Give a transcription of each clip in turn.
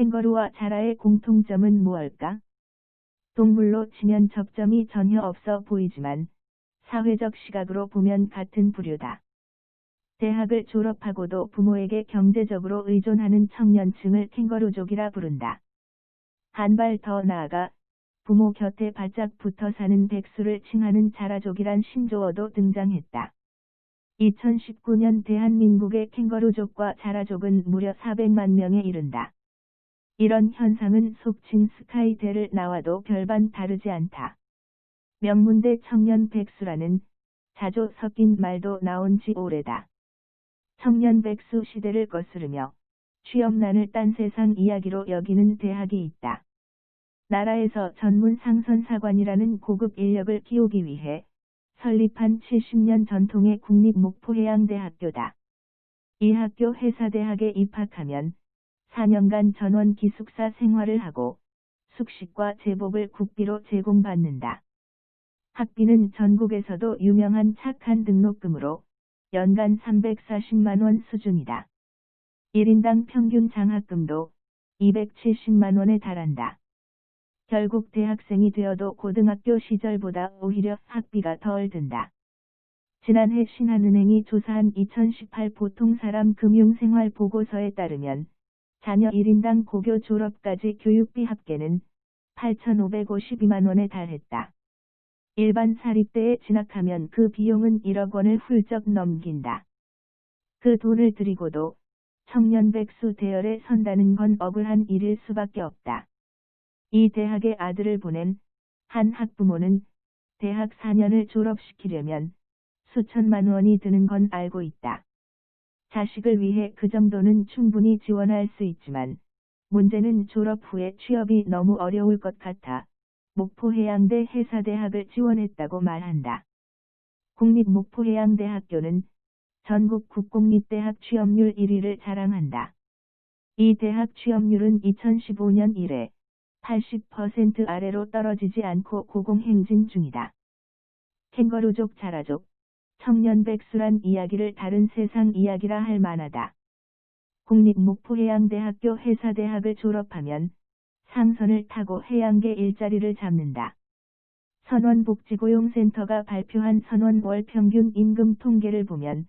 캥거루와 자라의 공통점은 무엇일까? 동물로 치면 접점이 전혀 없어 보이지만 사회적 시각으로 보면 같은 부류다. 대학을 졸업하고도 부모에게 경제적으로 의존하는 청년층을 캥거루족이라 부른다. 한 발 더 나아가 부모 곁에 바짝 붙어 사는 백수를 칭하는 자라족이란 신조어도 등장했다. 2019년 대한민국의 캥거루족과 자라족은 무려 400만 명에 이른다. 이런 현상은 속칭 스카이대를 나와도 별반 다르지 않다. 명문대 청년 백수라는 자조 섞인 말도 나온 지 오래다. 청년 백수 시대를 거스르며 취업난을 딴 세상 이야기로 여기는 대학이 있다. 나라에서 전문 상선사관이라는 고급 인력을 키우기 위해 설립한 70년 전통의 국립 목포해양대학교다. 이 학교 회사대학에 입학하면 4년간 전원 기숙사 생활을 하고 숙식과 제복을 국비로 제공받는다. 학비는 전국에서도 유명한 착한 등록금으로 연간 340만원 수준이다. 1인당 평균 장학금도 270만원에 달한다. 결국 대학생이 되어도 고등학교 시절보다 오히려 학비가 덜 든다. 지난해 신한은행이 조사한 2018 보통사람 금융생활 보고서에 따르면 자녀 1인당 고교 졸업까지 교육비 합계는 8,552만원에 달했다. 일반 사립대에 진학하면 그 비용은 1억 원을 훌쩍 넘긴다. 그 돈을 들이고도 청년 백수 대열에 선다는 건 억울한 일일 수밖에 없다. 이 대학에 아들을 보낸 한 학부모는 대학 4년을 졸업시키려면 수천만 원이 드는 건 알고 있다. 자식을 위해 그 정도는 충분히 지원할 수 있지만 문제는 졸업 후에 취업이 너무 어려울 것 같아 목포해양대 해사대학을 지원했다고 말한다. 국립목포해양대학교는 전국 국공립대학 취업률 1위를 자랑한다. 이 대학 취업률은 2015년 이래 80% 아래로 떨어지지 않고 고공행진 중이다. 캥거루족 자라족, 청년 백수란 이야기를 다른 세상 이야기라 할 만하다. 국립목포해양대학교 해사대학을 졸업하면 상선을 타고 해양계 일자리를 잡는다. 선원복지고용센터가 발표한 선원 월 평균 임금 통계를 보면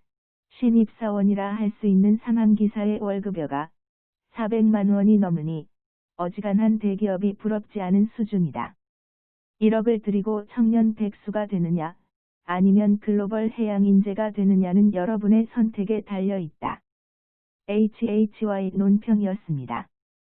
신입사원이라 할 수 있는 상암기사의 월급여가 400만 원이 넘으니 어지간한 대기업이 부럽지 않은 수준이다. 1억을 들이고 청년 백수가 되느냐, 아니면 글로벌 해양 인재가 되느냐는 여러분의 선택에 달려 있다. HHY 논평이었습니다.